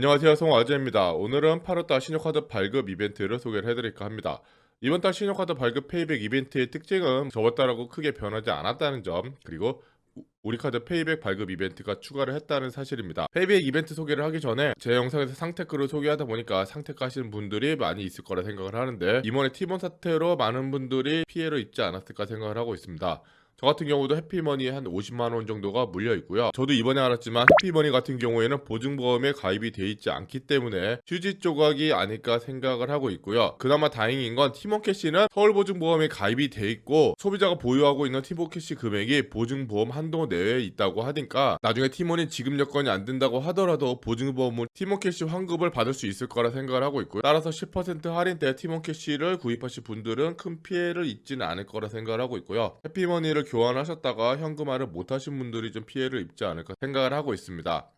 안녕하세요 송아재입니다. 오늘은 8월달 신용카드 발급 이벤트를 소개를 해드릴까 합니다. 이번 달 신용카드 발급 페이백 이벤트의 특징은 저번 달하고 크게 변하지 않았다는 점 그리고 우- 우리카드 페이백 발급 이벤트가 추가를 했다는 사실입니다. 페이백 이벤트 소개를 하기 전에 제 영상에서 상테크를 소개하다 보니까 상테크 하시는 분들이 많이 있을 거라 생각을 하는데 이번에 팀원 사태로 많은 분들이 피해를 입지 않았을까 생각을 하고 있습니다. 저 같은 경우도 해피머니에 한 50만 원 정도가 물려 있고요. 저도 이번에 알았지만 해피머니 같은 경우에는 보증보험에 가입이 돼 있지 않기 때문에 휴지 조각이 아닐까 생각을 하고 있고요. 그나마 다행인 건 티모캐시는 서울보증보험에 가입이 돼 있고 소비자가 보유하고 있는 티모캐시 금액이 보증보험 한도 내외에 있다고 하니까 나중에 티몬이 지급 여건이 안 된다고 하더라도 보증보험은 티모캐시 환급을 받을 수 있을 거라 생각을 하고 있고요. 따라서 10% 할인 때 티모캐시를 구입하실 분들은 큰 피해를 입지는 않을 거라 생각을 하고 있고요. 해피머니를 교환하셨다가 현금화를 못하신 분들이 좀 피해를 입지 않을까 생각을 하고 있습니다.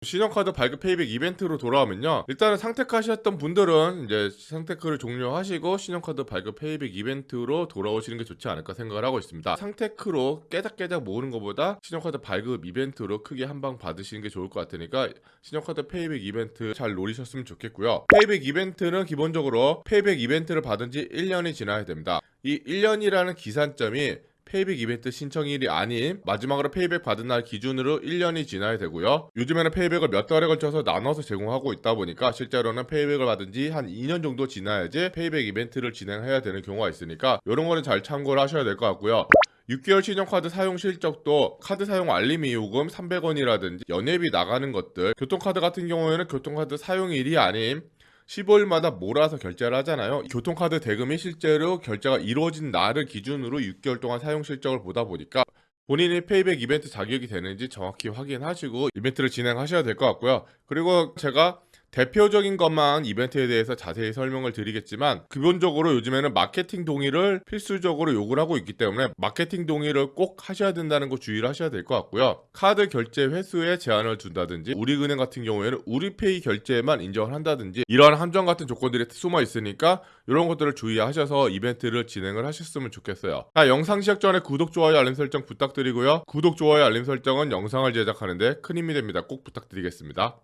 신용카드 발급 페이백 이벤트로 돌아오면요. 일단은 상테크 하셨던 분들은 이제 상테크를 종료하시고 신용카드 발급 페이백 이벤트로 돌아오시는 게 좋지 않을까 생각을 하고 있습니다. 상테크로 깨작깨작 모으는 것보다 신용카드 발급 이벤트로 크게 한 방 받으시는 게 좋을 것 같으니까 신용카드 페이백 이벤트 잘 노리셨으면 좋겠고요. 페이백 이벤트는 기본적으로 페이백 이벤트를 받은 지 1년이 지나야 됩니다. 이 1년이라는 기산점이 페이백 이벤트 신청일이 아닌 마지막으로 페이백 받은 날 기준으로 1년이 지나야 되고요. 요즘에는 페이백을 몇 달에 걸쳐서 나눠서 제공하고 있다 보니까 실제로는 페이백을 받은 지 한 2년 정도 지나야지 페이백 이벤트를 진행해야 되는 경우가 있으니까 이런 거는 잘 참고를 하셔야 될 것 같고요. 6개월 신용카드 사용 실적도 카드 사용 알림 이 요금 300원이라든지 연회비 나가는 것들 교통카드 같은 경우에는 교통카드 사용일이 아닌 15일마다 몰아서 결제를 하잖아요. 교통카드 대금이 실제로 결제가 이루어진 날을 기준으로 6개월 동안 사용 실적을 보다 보니까 본인이 페이백 이벤트 자격이 되는지 정확히 확인하시고 이벤트를 진행하셔야 될 것 같고요. 그리고 제가 대표적인 것만 이벤트에 대해서 자세히 설명을 드리겠지만 기본적으로 요즘에는 마케팅 동의를 필수적으로 요구를 하고 있기 때문에 마케팅 동의를 꼭 하셔야 된다는 거 주의를 하셔야 될 것 같고요. 카드 결제 횟수에 제한을 둔다든지 우리은행 같은 경우에는 우리페이 결제만 인정을 한다든지 이러한 함정 같은 조건들이 숨어 있으니까 이런 것들을 주의하셔서 이벤트를 진행을 하셨으면 좋겠어요. 자, 영상 시작 전에 구독, 좋아요, 알림 설정 부탁드리고요. 구독, 좋아요, 알림 설정은 영상을 제작하는데 큰 힘이 됩니다. 꼭 부탁드리겠습니다.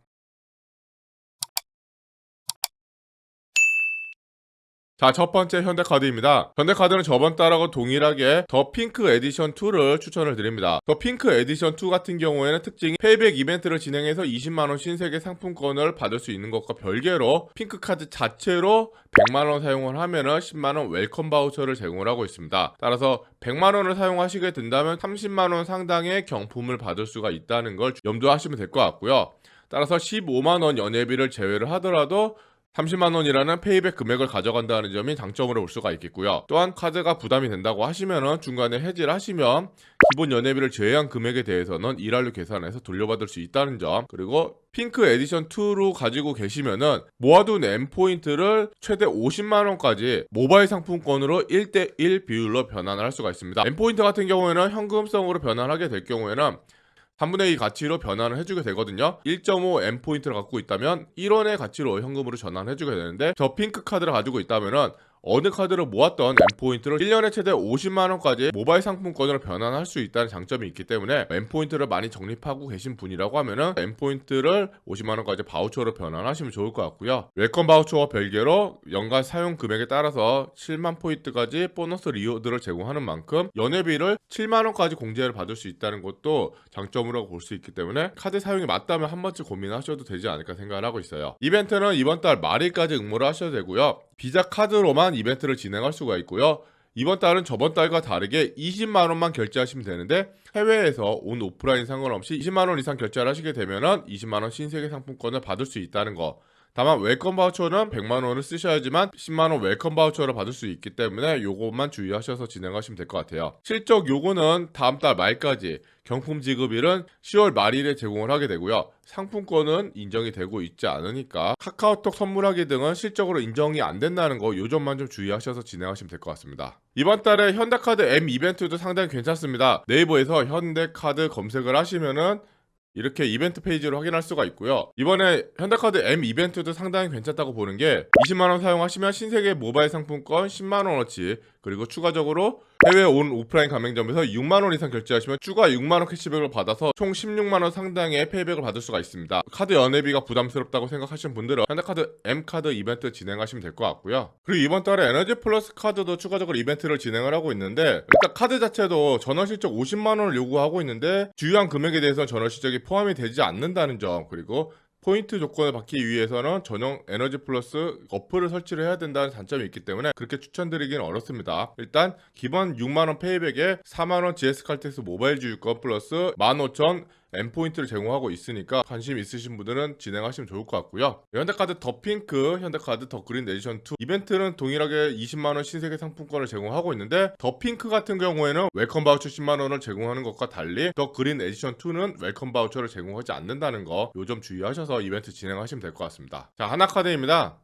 자, 첫 번째 현대카드입니다. 현대카드는 저번 달하고 동일하게 더 핑크 에디션 2를 추천을 드립니다. 더 핑크 에디션 2 같은 경우에는 특징이 페이백 이벤트를 진행해서 20만원 신세계 상품권을 받을 수 있는 것과 별개로 핑크 카드 자체로 100만원 사용을 하면은 10만원 웰컴 바우처를 제공을 하고 있습니다. 따라서 100만원을 사용하시게 된다면 30만원 상당의 경품을 받을 수가 있다는 걸 염두하시면 될 것 같고요. 따라서 15만원 연회비를 제외를 하더라도 30만 원이라는 페이백 금액을 가져간다는 점이 장점으로 볼 수가 있겠고요. 또한 카드가 부담이 된다고 하시면은 중간에 해지를 하시면 기본 연회비를 제외한 금액에 대해서는 일할로 계산해서 돌려받을 수 있다는 점 그리고 핑크 에디션 2로 가지고 계시면은 모아둔 M 포인트를 최대 50만 원까지 모바일 상품권으로 1대1 비율로 변환을 할 수가 있습니다. M 포인트 같은 경우에는 현금성으로 변환하게 될 경우에는 3분의 2 가치로 변환을 해주게 되거든요. 1.5 M 포인트를 갖고 있다면 1원의 가치로 현금으로 전환해주게 되는데 저 핑크 카드를 가지고 있다면은 어느 카드를 모았던 M 포인트를 1년에 최대 50만 원까지 모바일 상품권으로 변환할 수 있다는 장점이 있기 때문에 M 포인트를 많이 적립하고 계신 분이라고 하면은 M 포인트를 50만 원까지 바우처로 변환하시면 좋을 것 같고요. 웰컴 바우처와 별개로 연간 사용 금액에 따라서 7만 포인트까지 보너스 리워드를 제공하는 만큼 연회비를 7만 원까지 공제를 받을 수 있다는 것도 장점으로 볼 수 있기 때문에 카드 사용이 맞다면 한 번쯤 고민하셔도 되지 않을까 생각을 하고 있어요. 이벤트는 이번 달 말일까지 응모를 하셔도 되고요. 비자 카드로만 이벤트를 진행할 수가 있고요. 이번 달은 저번 달과 다르게 20만 원만 결제하시면 되는데 해외에서 온 오프라인 상관없이 20만 원 이상 결제를 하시게 되면은 20만 원 신세계 상품권을 받을 수 있다는 거. 다만 웰컴 바우처는 100만 원을 쓰셔야지만 10만 원 웰컴 바우처를 받을 수 있기 때문에 요것만 주의하셔서 진행하시면 될 것 같아요. 실적 요거는 다음 달 말까지 경품 지급일은 10월 말일에 제공을 하게 되고요. 상품권은 인정이 되고 있지 않으니까 카카오톡 선물하기 등은 실적으로 인정이 안 된다는 거 요 점만 좀 주의하셔서 진행하시면 될 것 같습니다. 이번 달에 현대카드 M 이벤트도 상당히 괜찮습니다. 네이버에서 현대카드 검색을 하시면은 이렇게 이벤트 페이지를 확인할 수가 있고요. 이번에 현대카드 M 이벤트도 상당히 괜찮다고 보는 게 20만 원 사용하시면 신세계 모바일 상품권 10만 원어치 그리고 추가적으로 해외 온 오프라인 가맹점에서 6만 원 이상 결제하시면 추가 6만 원 캐시백을 받아서 총 16만 원 상당의 페이백을 받을 수가 있습니다. 카드 연회비가 부담스럽다고 생각하시는 분들은 현대카드 M카드 이벤트 진행하시면 될 것 같고요. 그리고 이번 달에 에너지 플러스 카드도 추가적으로 이벤트를 진행을 하고 있는데 일단 카드 자체도 전원 실적 50만 원을 요구하고 있는데 주요한 금액에 대해서는 전원 실적이 포함이 되지 않는다는 점 그리고 포인트 조건을 받기 위해서는 전용 에너지 플러스 어플을 설치를 해야 된다는 단점이 있기 때문에 그렇게 추천드리기는 어렵습니다. 일단 기본 6만원 페이백에 4만원 GS 칼텍스 모바일 주유권 플러스 15,000 M 포인트를 제공하고 있으니까 관심 있으신 분들은 진행하시면 좋을 것 같고요. 현대카드 더 핑크, 현대카드 더 그린 에디션 2 이벤트는 동일하게 20만 원 신세계 상품권을 제공하고 있는데 더 핑크 같은 경우에는 웰컴 바우처 10만 원을 제공하는 것과 달리 더 그린 에디션 2는 웰컴 바우처를 제공하지 않는다는 거 요점 주의하셔서 이벤트 진행하시면 될 것 같습니다. 자, 하나카드입니다.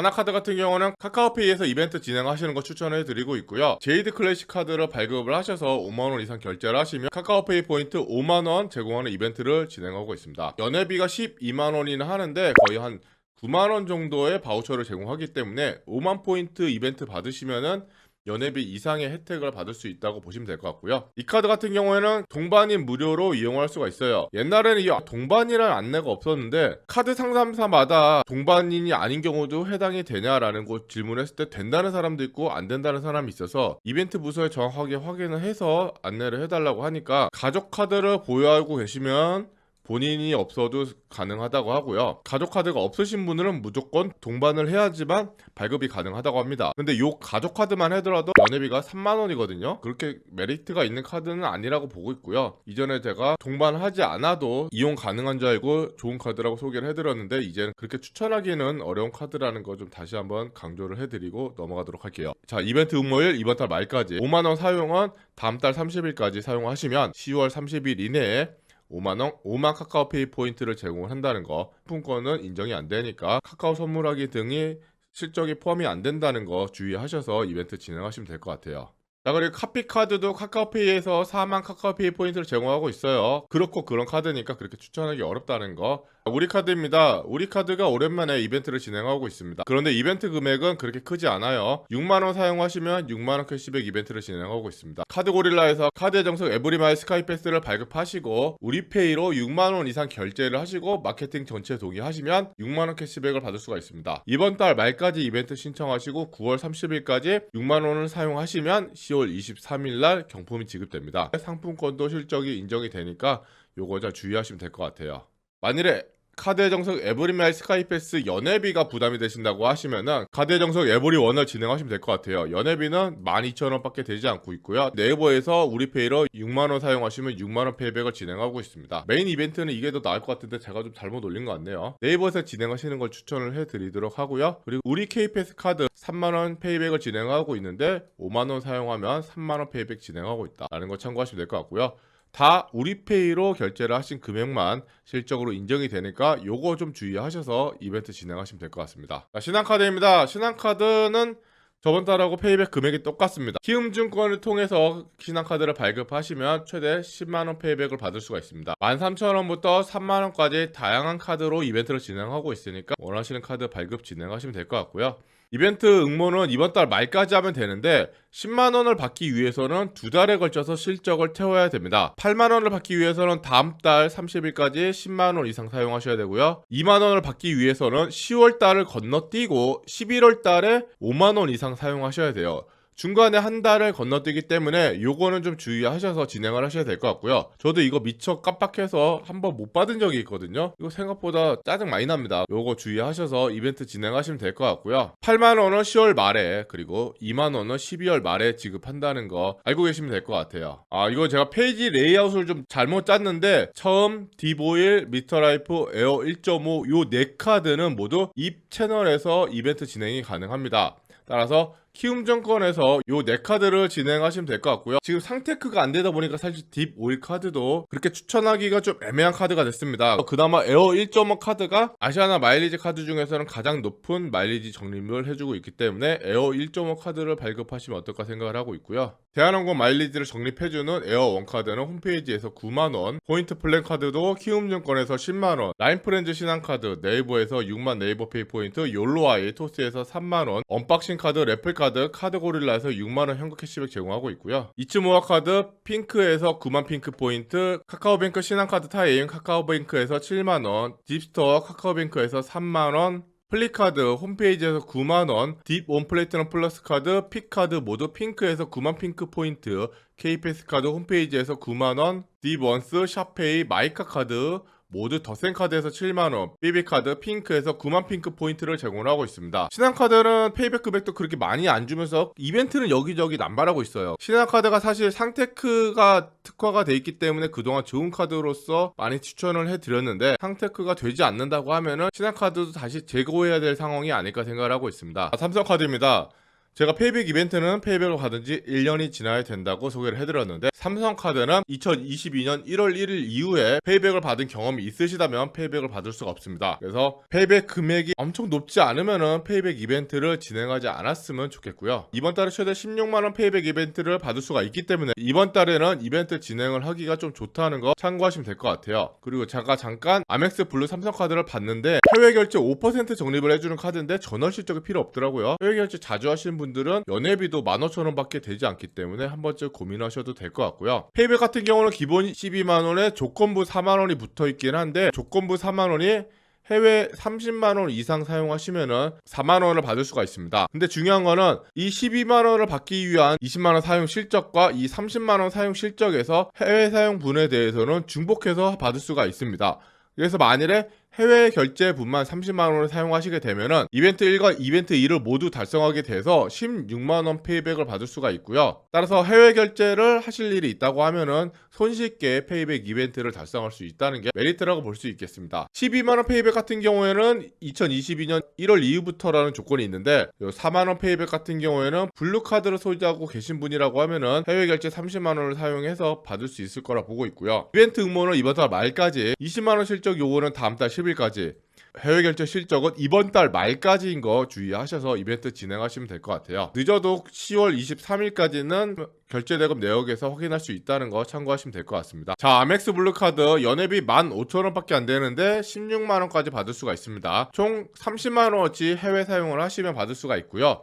하나카드 같은 경우는 카카오페이에서 이벤트 진행하시는 거 추천해 드리고 있고요. 제이드 클래식 카드를 발급을 하셔서 5만원 이상 결제를 하시면 카카오페이 포인트 5만원 제공하는 이벤트를 진행하고 있습니다. 연회비가 12만원이나 하는데 거의 한 9만원 정도의 바우처를 제공하기 때문에 5만 포인트 이벤트 받으시면은 연회비 이상의 혜택을 받을 수 있다고 보시면 될 것 같고요. 이 카드 같은 경우에는 동반인 무료로 이용할 수가 있어요. 옛날에는 이 동반이라는 안내가 없었는데 카드 상담사마다 동반인이 아닌 경우도 해당이 되냐라는 거 질문했을 때 된다는 사람도 있고 안 된다는 사람이 있어서 이벤트 부서에 정확하게 확인을 해서 안내를 해달라고 하니까 가족 카드를 보유하고 계시면 본인이 없어도 가능하다고 하고요. 가족 카드가 없으신 분들은 무조건 동반을 해야지만 발급이 가능하다고 합니다. 근데 요 가족 카드만 하더라도 연회비가 3만 원이거든요. 그렇게 메리트가 있는 카드는 아니라고 보고 있고요. 이전에 제가 동반하지 않아도 이용 가능한 줄 알고 좋은 카드라고 소개를 해드렸는데 이제는 그렇게 추천하기는 어려운 카드라는 거 좀 다시 한번 강조를 해드리고 넘어가도록 할게요. 자 이벤트 응모일 이번 달 말까지 5만 원 사용은 다음 달 30일까지 사용하시면 10월 30일 이내에 5만원, 5만 카카오페이 포인트를 제공을 한다는 거. 상품권은 인정이 안 되니까 카카오 선물하기 등이 실적이 포함이 안 된다는 거 주의하셔서 이벤트 진행하시면 될 것 같아요. 자 그리고 카피카드도 카카오페이에서 4만 카카오페이 포인트를 제공하고 있어요. 그렇고 그런 카드니까 그렇게 추천하기 어렵다는 거. 우리 카드입니다. 우리 카드가 오랜만에 이벤트를 진행하고 있습니다. 그런데 이벤트 금액은 그렇게 크지 않아요. 6만 원 사용하시면 6만 원 캐시백 이벤트를 진행하고 있습니다. 카드 고릴라에서 카드의 정석 에브리마이 스카이패스를 발급하시고 우리페이로 6만 원 이상 결제를 하시고 마케팅 전체 동의하시면 6만 원 캐시백을 받을 수가 있습니다. 이번 달 말까지 이벤트 신청하시고 9월 30일까지 6만 원을 사용하시면 10월 23일 날 경품이 지급됩니다. 상품권도 실적이 인정이 되니까 요거 잘 주의하시면 될 것 같아요. 만일에 카드의 정석 에브리마일 스카이패스 연회비가 부담이 되신다고 하시면은 카드의 정석 에브리 원을 진행하시면 될 것 같아요. 연회비는 12,000원밖에 되지 않고 있고요. 네이버에서 우리페이로 6만 원 사용하시면 6만 원 페이백을 진행하고 있습니다. 메인 이벤트는 이게 더 나을 것 같은데 제가 좀 잘못 올린 것 같네요. 네이버에서 진행하시는 걸 추천을 해드리도록 하고요. 그리고 우리 K패스 카드 3만 원 페이백을 진행하고 있는데 5만 원 사용하면 3만 원 페이백 진행하고 있다라는 거 참고하시면 될 것 같고요. 다 우리페이로 결제를 하신 금액만 실적으로 인정이 되니까 요거 좀 주의하셔서 이벤트 진행하시면 될 것 같습니다. 자, 신한카드입니다. 신한카드는 저번 달하고 페이백 금액이 똑같습니다. 키움증권을 통해서 신한카드를 발급하시면 최대 10만원 페이백을 받을 수가 있습니다. 13,000원부터 3만원까지 다양한 카드로 이벤트를 진행하고 있으니까 원하시는 카드 발급 진행하시면 될 것 같고요. 이벤트 응모는 이번 달 말까지 하면 되는데 10만 원을 받기 위해서는 두 달에 걸쳐서 실적을 태워야 됩니다. 8만 원을 받기 위해서는 다음 달 30일까지 10만 원 이상 사용하셔야 되고요. 2만 원을 받기 위해서는 10월 달을 건너뛰고 11월 달에 5만 원 이상 사용하셔야 돼요. 중간에 한 달을 건너뛰기 때문에 요거는 좀 주의하셔서 진행을 하셔야 될 것 같고요. 저도 이거 미처 깜빡해서 한번 못 받은 적이 있거든요. 이거 생각보다 짜증 많이 납니다. 요거 주의하셔서 이벤트 진행하시면 될 것 같고요. 8만 원은 10월 말에 그리고 2만 원은 12월 말에 지급한다는 거 알고 계시면 될 것 같아요. 아 이거 제가 페이지 레이아웃을 좀 잘못 짰는데 처음 디보일, 미터라이프, 에어 1.5 요 네 카드는 모두 입 채널에서 이벤트 진행이 가능합니다. 따라서 키움증권에서 요 네 카드를 진행하시면 될 것 같고요. 지금 상테크가 안 되다 보니까 사실 딥 오일 카드도 그렇게 추천하기가 좀 애매한 카드가 됐습니다. 그나마 에어 1.5 카드가 아시아나 마일리지 카드 중에서는 가장 높은 마일리지 적립을 해주고 있기 때문에 에어 1.5 카드를 발급하시면 어떨까 생각을 하고 있고요. 대한항공 마일리지를 적립해주는 에어 원 카드는 홈페이지에서 9만원, 포인트 플랜 카드도 키움증권에서 10만원, 라인프렌즈 신한카드, 네이버에서 6만 네이버 페이 포인트, 욜로아이, 토스에서 3만원, 언박싱 카드, 래플 카드 카드고릴라에서 6만원 현금 캐시백 제공하고 있고요. 이츠모아 카드 핑크에서 9만 핑크 포인트, 카카오뱅크 신한카드 타임 카카오뱅크에서 7만원, 딥스토어 카카오뱅크에서 3만원, 플리카드 홈페이지에서 9만원, 딥 온 플래티넘 플러스 카드, 픽카드 모두 핑크에서 9만 핑크 포인트, KPS 카드 홈페이지에서 9만원, 딥 원스, 샤페이, 마이카 카드, 모두 더센 카드에서 7만원, 삐비카드 핑크에서 9만 핑크 포인트를 제공하고 있습니다. 신한카드는 페이백 금액도 그렇게 많이 안 주면서 이벤트는 여기저기 남발하고 있어요. 신한카드가 사실 상테크가 특화가 돼 있기 때문에 그동안 좋은 카드로서 많이 추천을 해드렸는데 상테크가 되지 않는다고 하면은 신한카드도 다시 재고해야 될 상황이 아닐까 생각을 하고 있습니다. 아, 삼성카드입니다. 제가 페이백 이벤트는 페이백을 받은 지 1년이 지나야 된다고 소개를 해드렸는데 삼성카드는 2022년 1월 1일 이후에 페이백을 받은 경험이 있으시다면 페이백을 받을 수가 없습니다. 그래서 페이백 금액이 엄청 높지 않으면은 페이백 이벤트를 진행하지 않았으면 좋겠고요. 이번 달에 최대 16만원 페이백 이벤트를 받을 수가 있기 때문에 이번 달에는 이벤트 진행을 하기가 좀 좋다는 거 참고하시면 될 것 같아요. 그리고 제가 잠깐 아멕스 블루 삼성카드를 봤는데 해외 결제 5% 적립을 해주는 카드인데 전월 실적이 필요 없더라고요. 해외 결제 자주 하시는 분들은 연회비도 15,000원밖에 되지 않기 때문에 한 번쯤 고민하셔도 될 것 같고요. 페이백 같은 경우는 기본 12만원에 조건부 4만원이 붙어 있긴 한데 조건부 4만원이 해외 30만 원 이상 사용하시면은 4만 원을 받을 수가 있습니다. 근데 중요한 거는 이 12만 원을 받기 위한 20만 원 사용 실적과 이 30만 원 사용 실적에서 해외 사용분에 대해서는 중복해서 받을 수가 있습니다. 그래서 만일에 해외 결제분만 30만 원을 사용하시게 되면은 이벤트 1과 이벤트 2를 모두 달성하게 돼서 16만 원 페이백을 받을 수가 있고요. 따라서 해외 결제를 하실 일이 있다고 하면은 손쉽게 페이백 이벤트를 달성할 수 있다는 게 메리트라고 볼 수 있겠습니다. 12만 원 페이백 같은 경우에는 2022년 1월 이후부터라는 조건이 있는데 4만 원 페이백 같은 경우에는 블루 카드를 소지하고 계신 분이라고 하면은 해외 결제 30만 원을 사용해서 받을 수 있을 거라 보고 있고요. 이벤트 응모는 이번 달 말까지 20만 원 실적 요구는 다음 달 10 일까지 해외 결제 실적은 이번 달 말까지인 거 주의하셔서 이벤트 진행하시면 될 것 같아요. 늦어도 10월 23일까지는 결제 대금 내역에서 확인할 수 있다는 거 참고하시면 될 것 같습니다. 자, 아멕스 블루 카드 연회비 15,000원밖에 안 되는데 16만 원까지 받을 수가 있습니다. 총 30만 원어치 해외 사용을 하시면 받을 수가 있고요.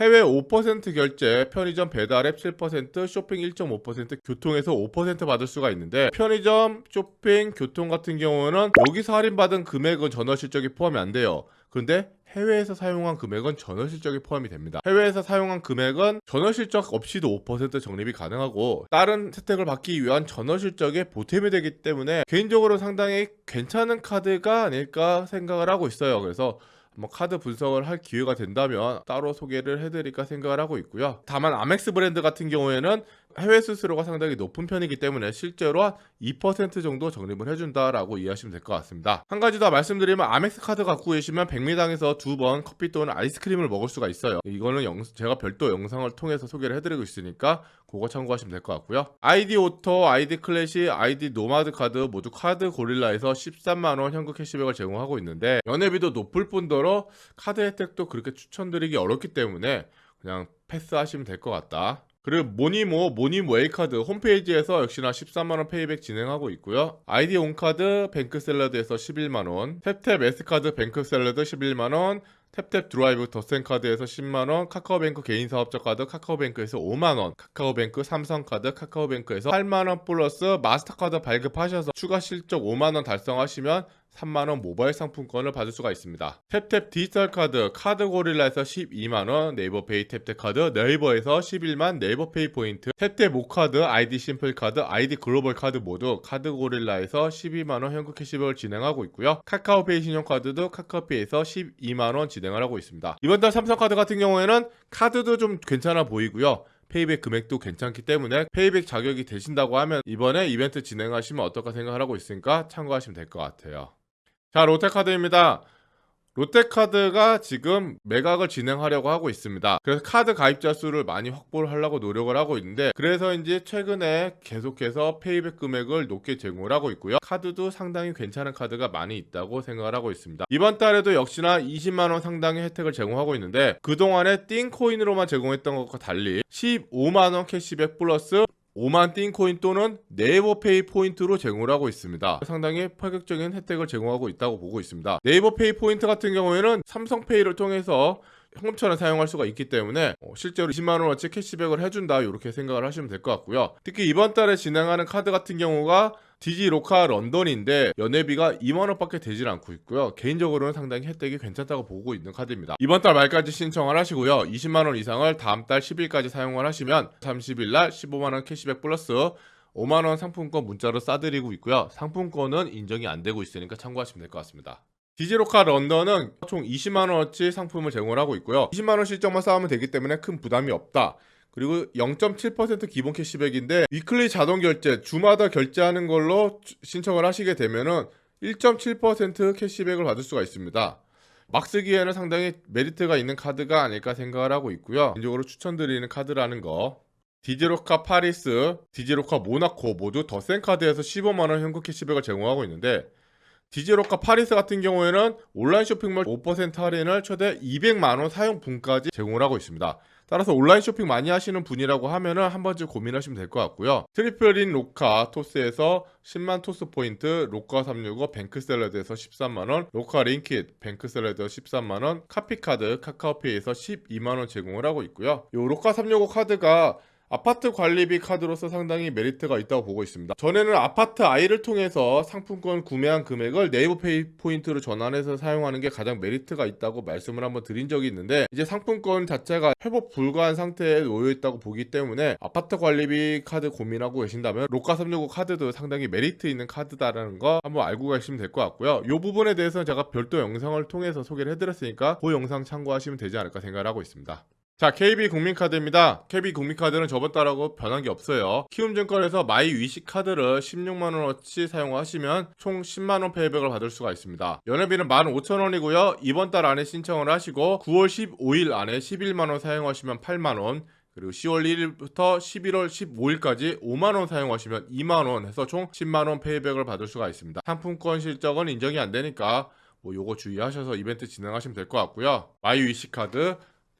해외 5% 결제, 편의점 배달앱 7%, 쇼핑 1.5%, 교통에서 5% 받을 수가 있는데 편의점, 쇼핑, 교통 같은 경우는 여기서 할인받은 금액은 전월 실적이 포함이 안 돼요. 그런데 해외에서 사용한 금액은 전월 실적이 포함이 됩니다. 해외에서 사용한 금액은 전월 실적 없이도 5% 적립이 가능하고 다른 혜택을 받기 위한 전월 실적에 보탬이 되기 때문에 개인적으로 상당히 괜찮은 카드가 아닐까 생각을 하고 있어요. 그래서 뭐 카드 분석을 할 기회가 된다면 따로 소개를 해드릴까 생각을 하고 있고요. 다만 아멕스 브랜드 같은 경우에는 해외 수수료가 상당히 높은 편이기 때문에 실제로 한 2% 정도 적립을 해준다라고 이해하시면 될 것 같습니다. 한 가지 더 말씀드리면 아멕스 카드 갖고 계시면 백미당에서 두 번 커피 또는 아이스크림을 먹을 수가 있어요. 이거는 영- 제가 별도 영상을 통해서 소개를 해드리고 있으니까 그거 참고하시면 될 것 같고요. 아이디 오토, 아이디 클래시, 아이디 노마드 카드 모두 카드 고릴라에서 13만 원 현금 캐시백을 제공하고 있는데 연회비도 높을 뿐더러 카드 혜택도 그렇게 추천드리기 어렵기 때문에 그냥 패스하시면 될 것 같다. 그리고 모니모 모니모 A카드 홈페이지에서 역시나 13만원 페이백 진행하고 있고요. 아이디 온카드 뱅크샐러드에서 11만원, 탭탭 S카드 뱅크샐러드 11만원, 탭탭 드라이브 더센카드에서 10만원, 카카오뱅크 개인사업자 카드 카카오뱅크에서 5만원, 카카오뱅크 삼성카드 카카오뱅크에서 8만원 플러스 마스터카드 발급하셔서 추가 실적 5만원 달성하시면 3만원 모바일 상품권을 받을 수가 있습니다. 탭탭 디지털 카드 카드 고릴라에서 12만원, 네이버페이 탭탭 카드 네이버에서 11만 네이버페이 포인트, 탭탭 모카드, 아이디 심플 카드, 아이디 글로벌 카드 모두 카드 고릴라에서 12만원 현금 캐시백을 진행하고 있고요. 카카오페이 신용카드도 카카오페이에서 12만원 진행 을 하고 있습니다. 이번 달 삼성카드 같은 경우에는 카드도 좀 괜찮아 보이고요. 페이백 금액도 괜찮기 때문에 페이백 자격이 되신다고 하면 이번에 이벤트 진행하시면 어떨까 생각을 하고 있으니까 참고하시면 될 것 같아요. 자, 롯데카드입니다. 롯데카드가 지금 매각을 진행하려고 하고 있습니다. 그래서 카드 가입자 수를 많이 확보를 하려고 노력을 하고 있는데 그래서 이제 최근에 계속해서 페이백 금액을 높게 제공을 하고 있고요. 카드도 상당히 괜찮은 카드가 많이 있다고 생각을 하고 있습니다. 이번 달에도 역시나 20만 원 상당의 혜택을 제공하고 있는데 그동안에 띵코인으로만 제공했던 것과 달리 15만 원 캐시백 플러스 5만 띵코인 또는 네이버페이 포인트로 제공을 하고 있습니다. 상당히 파격적인 혜택을 제공하고 있다고 보고 있습니다. 네이버페이 포인트 같은 경우에는 삼성페이를 통해서 현금처럼 사용할 수가 있기 때문에 어, 실제로 20만 원어치 캐시백을 해준다 이렇게 생각을 하시면 될 것 같고요. 특히 이번 달에 진행하는 카드 같은 경우가 디지 로카 런던인데 연회비가 2만 원밖에 되질 않고 있고요. 개인적으로는 상당히 혜택이 괜찮다고 보고 있는 카드입니다. 이번 달 말까지 신청을 하시고요. 20만 원 이상을 다음 달 10일까지 사용을 하시면 30일 날 15만 원 캐시백 플러스 5만 원 상품권 문자로 싸드리고 있고요. 상품권은 인정이 안 되고 있으니까 참고하시면 될 것 같습니다. 디지로카 런던은 총 20만 원어치 상품을 제공을 하고 있고요. 20만 원 실적만 쌓으면 되기 때문에 큰 부담이 없다. 그리고 0.7% 기본 캐시백인데 위클리 자동 결제 주마다 결제하는 걸로 주- 신청을 하시게 되면은 1.7% 캐시백을 받을 수가 있습니다. 막 쓰기에는 상당히 메리트가 있는 카드가 아닐까 생각을 하고 있고요. 개인적으로 추천드리는 카드라는 거. 디지로카 파리스, 디지로카 모나코 모두 더 센 카드에서 15만 원 현금 캐시백을 제공하고 있는데 디지로카 파리스 같은 경우에는 온라인 쇼핑몰 5% 할인을 최대 200만 원 사용분까지 제공을 하고 있습니다. 따라서 온라인 쇼핑 많이 하시는 분이라고 하면은 한 번쯤 고민하시면 될 것 같고요. 트리플린 로카 토스에서 10만 토스 포인트, 로카 365 뱅크 샐러드에서 13만 원, 로카 링킷 뱅크 샐러드 13만 원, 카피카드 카카오페이에서 12만 원 제공을 하고 있고요. 요 로카 365 카드가 아파트 관리비 카드로서 상당히 메리트가 있다고 보고 있습니다. 전에는 아파트 아이를 통해서 상품권 구매한 금액을 네이버 페이 포인트로 전환해서 사용하는 게 가장 메리트가 있다고 말씀을 한번 드린 적이 있는데 이제 상품권 자체가 회복 불가한 상태에 놓여 있다고 보기 때문에 아파트 관리비 카드 고민하고 계신다면 로카 365 카드도 상당히 메리트 있는 카드다라는 거 한번 알고 가시면 될 것 같고요. 이 부분에 대해서는 제가 별도 영상을 통해서 소개를 해드렸으니까 그 영상 참고하시면 되지 않을까 생각을 하고 있습니다. 자, KB 국민카드입니다. KB 국민카드는 달하고 변한 게 없어요. 키움증권에서 마이 위시 카드를 16만 원어치 사용하시면 총 10만 원 페이백을 받을 수가 있습니다. 연회비는 15,000원이고요. 이번 달 안에 신청을 하시고 9월 15일 안에 11만 원 사용하시면 8만 원, 그리고 10월 1일부터 11월 15일까지 5만 원 사용하시면 2만 원 해서 총 10만 원 페이백을 받을 수가 있습니다. 상품권 실적은 인정이 안 되니까 뭐 요거 주의하셔서 이벤트 진행하시면 될 것 같고요. 마이 위시 카드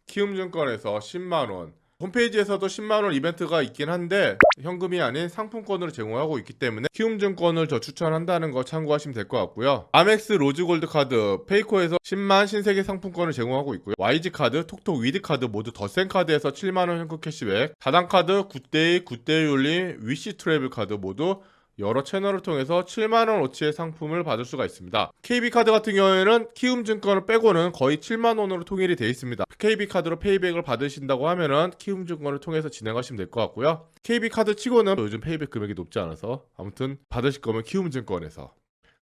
키움증권에서 10만원. 홈페이지에서도 10만원 이벤트가 있긴 한데 현금이 아닌 상품권으로 제공하고 있기 때문에 키움증권을 저 추천한다는 거 참고하시면 될 것 같고요. 아멕스 로즈골드 카드 페이코에서 10만 신세계 상품권을 제공하고 있고요. YG 카드, 톡톡 위드 카드 모두 더센 카드에서 7만원 현금 캐시백. 다당 카드, 굿데이, 굿데이 율리, 위시 트래블 카드 모두 여러 채널을 통해서 7만원 어치의 상품을 받을 수가 있습니다. KB카드 같은 경우에는 키움증권을 빼고는 거의 7만원으로 통일이 되어 있습니다. KB카드로 페이백을 받으신다고 하면은 키움증권을 통해서 진행하시면 될 것 같고요. KB카드 치고는 요즘 페이백 금액이 높지 않아서 아무튼 받으실 거면 키움증권에서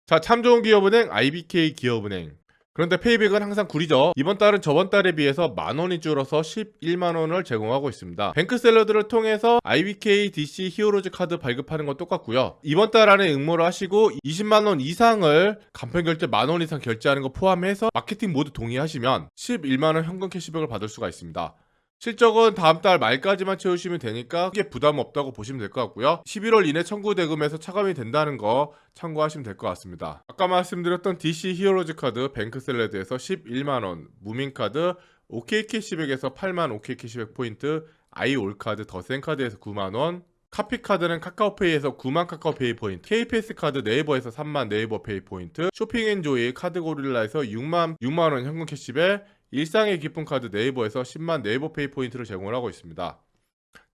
자, 참 좋은 기업은행 IBK 기업은행 그런데 페이백은 항상 구리죠. 이번 달은 저번 달에 비해서 만 원이 줄어서 11만 원을 제공하고 있습니다. 뱅크 샐러드를 통해서 IBK DC 히어로즈 카드 발급하는 건 똑같고요. 이번 달 안에 응모를 하시고 20만 원 이상을 간편 결제 만 원 이상 결제하는 거 포함해서 마케팅 모두 동의하시면 11만 원 현금 캐시백을 받을 수가 있습니다. 실적은 다음 달 말까지만 채우시면 되니까 크게 부담 없다고 보시면 될 것 같고요. 11월 이내 청구 대금에서 차감이 된다는 거 참고하시면 될 것 같습니다. 아까 말씀드렸던 DC 히어로즈 카드 뱅크셀레드에서 11만원, 무민카드 OK 캐시백에서 8만 OK 캐시백 포인트, 아이올 카드 더센 카드에서 9만원, 카피 카드는 카카오페이에서 9만 카카오페이 포인트, KPS 카드 네이버에서 3만 네이버 페이 포인트, 쇼핑앤조이 카드 고릴라에서 6만 6만 원 현금 캐시백, 일상의 기쁨 카드 네이버에서 10만 네이버 페이 포인트를 제공을 하고 있습니다.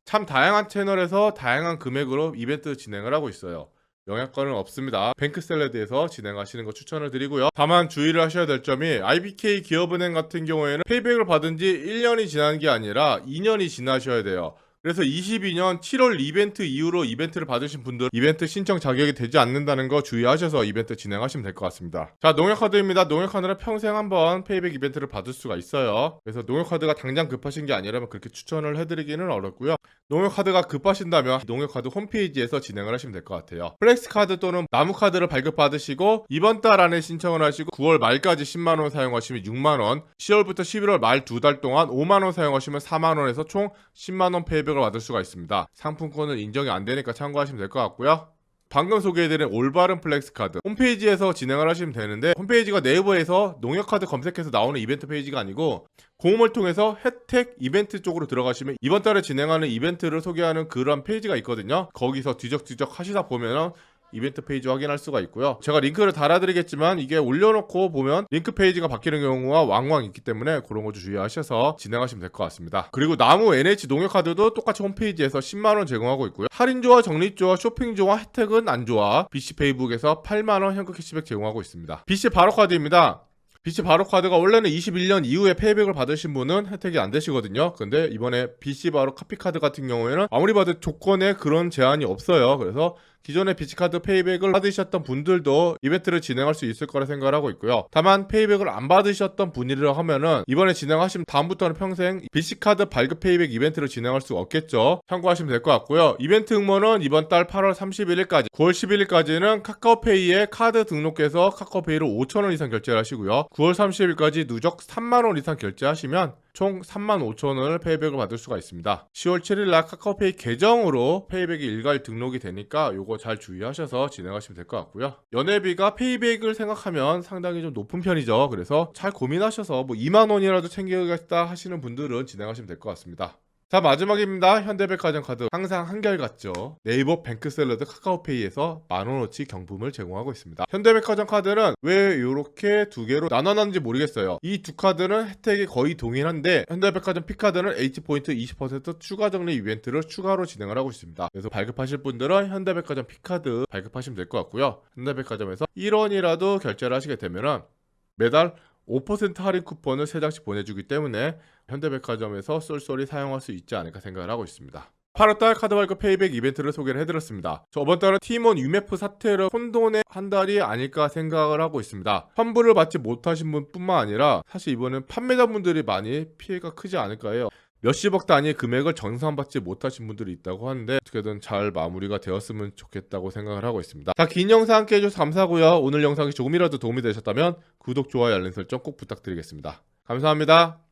참 다양한 채널에서 다양한 금액으로 이벤트 진행을 하고 있어요. 영향권은 없습니다. 뱅크셀레드에서 진행하시는 거 추천을 드리고요. 다만 주의를 하셔야 될 점이 IBK 기업은행 같은 경우에는 페이백을 받은 지 1년이 지난 게 아니라 2년이 지나셔야 돼요. 그래서 22년 7월 이벤트 이후로 이벤트를 받으신 분들 이벤트 신청 자격이 되지 않는다는 거 주의하셔서 이벤트 진행하시면 될 것 같습니다. 자 농협카드입니다. 농협카드는 평생 한번 페이백 이벤트를 받을 수가 있어요. 그래서 농협카드가 당장 급하신 게 아니라면 그렇게 추천을 해드리기는 어렵고요. 농협카드가 급하신다면 농협카드 홈페이지에서 진행을 하시면 될 것 같아요. 플렉스카드 또는 나무카드를 발급받으시고 이번 달 안에 신청을 하시고 9월 말까지 10만원 사용하시면 6만원 10월부터 11월 말 두 달 동안 5만원 사용하시면 4만원에서 총 10만원 페이백 을 받을 수가 있습니다. 상품권은 인정이 안 되니까 참고하시면 될 것 같고요. 방금 소개해드린 올바른 플렉스 카드 홈페이지에서 진행을 하시면 되는데 홈페이지가 네이버에서 농협카드 검색해서 나오는 이벤트 페이지가 아니고 공홈을 통해서 혜택 이벤트 쪽으로 들어가시면 이번 달에 진행하는 이벤트를 소개하는 그런 페이지가 있거든요 거기서 뒤적뒤적 하시다 보면은 이벤트 페이지 확인할 수가 있고요. 제가 링크를 달아드리겠지만 이게 올려놓고 보면 링크 페이지가 바뀌는 경우가 왕왕 있기 때문에 그런 거좀 주의하셔서 진행하시면 될 것 같습니다. 그리고 나무 NH 농협 카드도 똑같이 홈페이지에서 10만 원 제공하고 있고요. 할인조와 적립조와 쇼핑조와 혜택은 안 좋아. BC 페이북에서 8만 원 현금 캐시백 제공하고 있습니다. BC 바로 카드입니다. BC 바로 카드가 원래는 21년 이후에 페이백을 받으신 분은 혜택이 안 되시거든요. 근데 이번에 BC 바로 카피 카드 같은 경우에는 아무리 봐도 조건에 그런 제한이 없어요. 그래서 기존에 BC카드 페이백을 받으셨던 분들도 이벤트를 진행할 수 있을 거라 생각을 하고 있고요. 다만 페이백을 안 받으셨던 분이라 하면은 이번에 진행하시면 다음부터는 평생 BC카드 발급 페이백 이벤트를 진행할 수 없겠죠. 참고하시면 될 것 같고요. 이벤트 응모는 이번 달 8월 31일까지, 9월 11일까지는 카카오페이에 카드 등록해서 카카오페이로 5,000원 이상 결제를 하시고요. 9월 30일까지 누적 3만원 이상 결제하시면 총 3만 5천 원을 페이백을 받을 수가 있습니다. 10월 7일 날 카카오페이 계정으로 페이백이 일괄 등록이 되니까 요거 잘 주의하셔서 진행하시면 될 것 같고요. 연회비가 페이백을 생각하면 상당히 좀 높은 편이죠. 그래서 잘 고민하셔서 뭐 2만 원이라도 챙겨야겠다 하시는 분들은 진행하시면 될 것 같습니다. 자 마지막입니다. 현대백화점 카드 항상 한결같죠. 네이버 뱅크샐러드 카카오페이에서 만원어치 경품을 제공하고 있습니다. 현대백화점 카드는 왜 이렇게 두 개로 나눠놨는지 모르겠어요. 이 두 카드는 혜택이 거의 동일한데 현대백화점 P카드는 H포인트 20% 추가 적립 이벤트를 추가로 진행을 하고 있습니다. 그래서 발급하실 분들은 현대백화점 P카드 발급하시면 될 것 같고요. 현대백화점에서 1원이라도 결제를 하시게 되면은 매달 5% 할인 쿠폰을 3장씩 보내주기 때문에 현대백화점에서 쏠쏠히 사용할 수 있지 않을까 생각을 하고 있습니다. 8월달 카드 발급 페이백 이벤트를 소개를 해드렸습니다. 저번 달은 팀원 UMF 사태로 혼돈의 한 달이 아닐까 생각을 하고 있습니다. 환불을 받지 못하신 분뿐만 아니라 사실 이번엔 판매자분들이 많이 피해가 크지 않을까 해요. 몇십억 단위의 금액을 정산받지 못하신 분들이 있다고 하는데 어떻게든 잘 마무리가 되었으면 좋겠다고 생각을 하고 있습니다. 자, 긴 영상 함께 해주셔서 감사하고요. 오늘 영상이 조금이라도 도움이 되셨다면 구독, 좋아요, 알림 설정 꼭 부탁드리겠습니다. 감사합니다.